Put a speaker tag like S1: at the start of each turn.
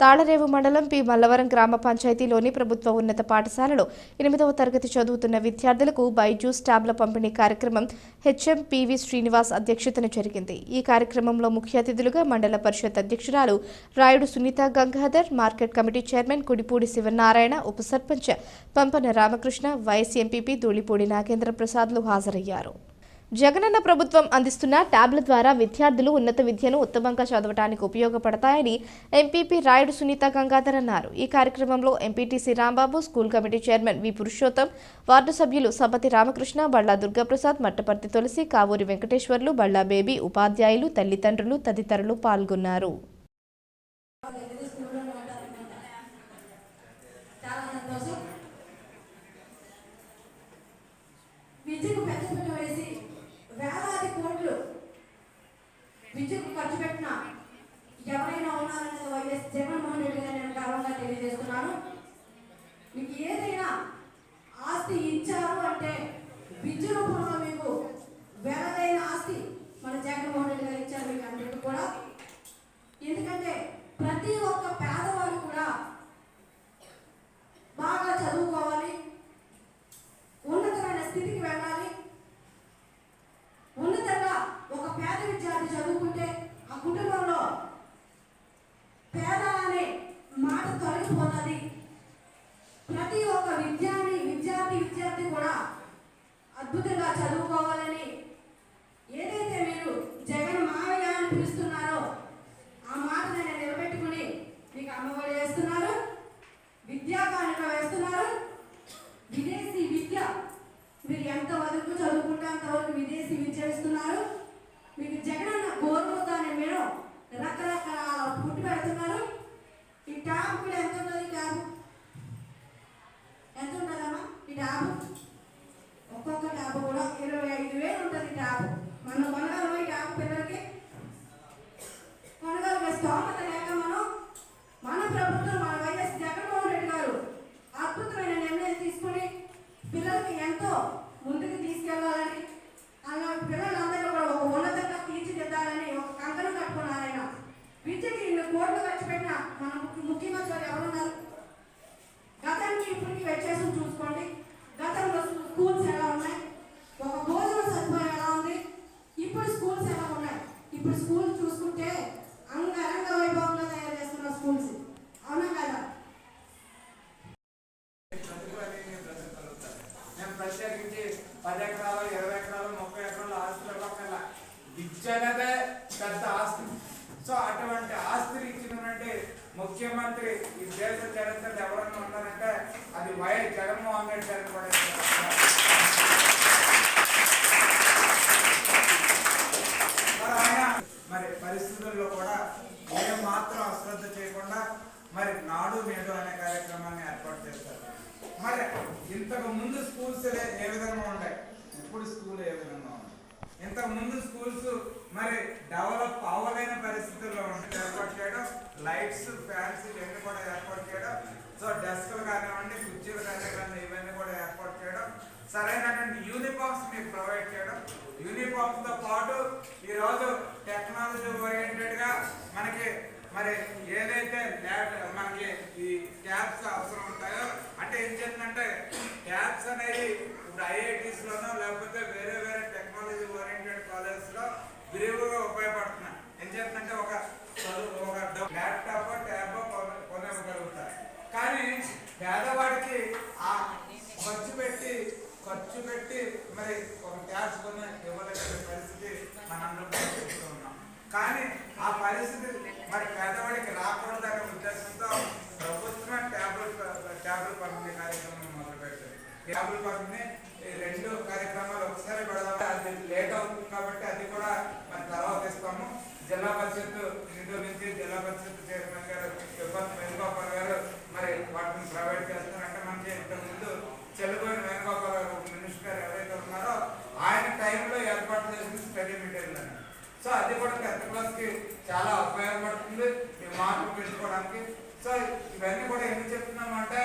S1: తాళరేవు మండలం పి. మల్లవరం గ్రామ పంచాయతీలోని ప్రభుత్వ ఉన్నత పాఠశాలలో ఎనిమిదవ తరగతి చదువుతున్న విద్యార్థులకు బైజూస్ ట్యాబ్ల పంపిణీ కార్యక్రమం హెచ్ఎం పివి శ్రీనివాస్ అధ్యక్షతన జరిగింది. ఈ కార్యక్రమంలో ముఖ్య అతిథులుగా మండల పరిషత్ అధ్యక్షురాలు Rayudu Sunitha Gangadhar market committee chairman Kudipudi Sivanarayana ఉప సర్పంచ్ పంపన రామకృష్ణ వైఎస్ ఎంపీపీ ధూళిపూడి నాగేంద్ర ప్రసాద్లు హాజరయ్యారు. జగనన్న ప్రభుత్వం అందిస్తున్న ట్యాబ్ల ద్వారా విద్యార్థులు ఉన్నత విద్యను ఉత్తమంగా చదవడానికి ఉపయోగపడతాయని ఎంపీపీ రాయుడు సునీత గంగాధర్ అన్నారు. ఈ కార్యక్రమంలో MPTC Rambabu school committee chairman V Purushottam ward సభ్యులు సపతి రామకృష్ణ బళ్ళా దుర్గాప్రసాద్ మట్టపర్తి తులసి కావూరి వెంకటేశ్వర్లు బళ్ళా బేబీ ఉపాధ్యాయులు తల్లిదండ్రులు తదితరులు పాల్గొన్నారు
S2: చాలా సంతోషం విద్యకు పెద్దపీట వేసి వేలాది కోట్లు విద్యకు ఖర్చు పెట్టిన ఎవరైనా ఉన్నారనేది వైఎస్ జగన్మోహన్ రెడ్డి గారిని నేను గర్వంగా తెలియజేస్తున్నాను మీకు ఏదైనా ఆస్తి ఇచ్చారు అంటే విద్య రూపంలో మీకు వేలదైన ఆస్తి మన జగన్మోహన్ రెడ్డి గారు ఇచ్చారు మీకు అందరికీ కూడా. ఎందుకంటే ప్రతి ఒక్క పేదవారు కూడా బాగా చదువుకోవాలి ఉన్నతమైన స్థితికి వెళ్ళాలి. ఉన్నతంగా ఒక పేద విద్యార్థి చదువుకుంటే ఆ కుటుంబంలో పేద అనే మాట తొలగిపోతుంది ప్రతి ఒక్క విద్యాని విద్యార్థి విద్యార్థి కూడా అద్భుతంగా చదువుకోవాలని ఏదైతే మీరు జగన్ మావయ్య అని పిలుస్తున్నారో ఆ మాట నేను నిలబెట్టుకుని మీకు అమ్మఒడి వేస్తున్నారు విద్యా కానుక వేస్తున్నారు. విదేశీ విద్య మీరు ఎంత వరకు చదువుకుంటే అంతవరకు విదేశీ విద్య ఇస్తున్నారు. మీకు జగన్ అన్న అనే మీరు రకరకాల ఫుడ్ పెడుతున్నారు ఈ ట్యాబ్ కూడా ఎంత ఉన్నది ఈ ట్యాబ్ ఎంత ఉన్నదమ్మా ఈ ట్యాబ్ ఒక్కొక్క ట్యాబ్ కూడా ఇరవై ఐదు వేలు ఉంటుంది ట్యాబ్ మనం కొనగలమా ఈ ట్యాబ్ పిల్లలకి కొనగలిగే స్తోమత లేక మనం మన ప్రభుత్వం మన వైఎస్ జగన్మోహన్ రెడ్డి గారు అద్భుతమైన నిర్ణయం తీసుకుని పిల్లలకి ఎంతో ముందుకు తీసుకెళ్ళాలని అలా పిల్లలందరూ కూడా ఒక ఉన్నతంగా తీర్చిదిద్దాలని ఒక కంకణం కట్టుకున్నారు ఆయన. విద్యకి ఇన్ని కోట్లు ఖర్చు పెట్టిన మన ముఖ్య- ముఖ్యమంత్రి గారు ఎవరున్నారు? గతానికి ఇప్పటికి వ్యత్యాసం చూసుకోండి. గతంలో స్కూల్స్ ఎలా ఉన్నాయి? ఒక భోజన సదుపాయం ఎలా ఉంది? ఇప్పుడు స్కూల్స్ ఎలా ఉన్నాయి? ఇప్పుడు స్కూల్ చూసుకుంటే
S3: ప్రత్యేకించి పది ఎకరాలు ఇరవై ఎకరాలు ముప్పై ఎకరాలు ఆస్తులు ఇవ్వకల్లా విద్యనదే పెద్ద ఆస్తి. సో అటువంటి ఆస్తులు ఇచ్చినటువంటి ముఖ్యమంత్రి ఈ దేశ చరిత్ర ఎవరన్నా ఉన్నారంటే అది వైఎస్ జగన్మోహన్ రెడ్డి గారు కూడా చెప్తున్నారు. మరి ఆయన మరి పరిస్థితుల్లో కూడా ఏ మాత్రం అశ్రద్ధ చేయకుండా మరి నాడు నేడు అనే కార్యక్రమాన్ని ఏర్పాటు చేస్తారు మరి ఇంతకు ముందు స్కూల్స్ ఏ- ఏ విధంగా ఉన్నాయి ఇప్పుడు స్కూల్ ఏ విధంగా ఉంది ఇంతకు ముందు స్కూల్స్ మరి డెవలప్ అవ్వలేని పరిస్థితుల్లో ఉంటాయి ఏర్పాటు చేయడం లైట్స్ ఫ్యాన్స్ ఇవన్నీ కూడా ఏర్పాటు చేయడం సో డెస్క్లు కానివ్వండి కుర్చీలు కానివ్వండి ఇవన్నీ కూడా ఏర్పాటు చేయడం సరైనటువంటి యూనిఫామ్స్ మీకు ప్రొవైడ్ చేయడం. యూనిఫామ్స్తో పాటు ఈ రోజు టెక్నాలజీ ఓరియంటెడ్గా మనకి మరి ఏదైతే ల్యాబ్ మనకి ఈ క్యాబ్స్ అవసరం ఏంటంటే ట్యాబ్స్ అనేది ఇప్పుడు ఐఐటీస్ లోనో లేకపోతే వేరే వేరే టెక్నాలజీ ఓరియంటెడ్ కాలేజెస్లో విరివిగా ఉపయోగపడుతున్నాయి. ఏం చేస్తుందంటే ఒక చదువు ఒక ల్యాప్టాప్ ట్యాబ్ కొనగలుగుతారు కానీ పేదవాడికి ఆ ఖర్చు పెట్టి ఖర్చు పెట్టి మరి ఒక ట్యాబ్స్ కొని ఇవ్వలేని పరిస్థితి మనందరం చూస్తూ ఉన్నాం కానీ ఆ పరిస్థితి మరి పేదవాడికి రాకూడదనే యాభై పక్కనే రెండు కార్యక్రమాలు ఒకసారి పెడదాం అది లేట్ అవుతుంది కాబట్టి అది కూడా మన తర్వాత ఇస్తాము. జిల్లా పరిషత్ నిర్వహించి జిల్లా పరిషత్ చైర్మన్ గారు ఇబ్బంది వేణుగోపాల్ గారు మరి వాటిని ప్రొవైడ్ చేస్తారంటే మనకి ఇంతకుముందు చెల్లుబోయిన వేణుగోపాల్ గారు మినిస్టర్ ఎవరైతే ఉన్నారో ఆయన టైంలో ఏర్పాటు చేసిన స్టడీ మెటీరియల్ అని. సో అది కూడా టెన్త్ క్లాస్కి చాలా ఉపయోగపడుతుంది. మీ మార్కులు పెంచుకోవడానికి. సో ఇవన్నీ కూడా ఎందుకు చెప్తున్నామంటే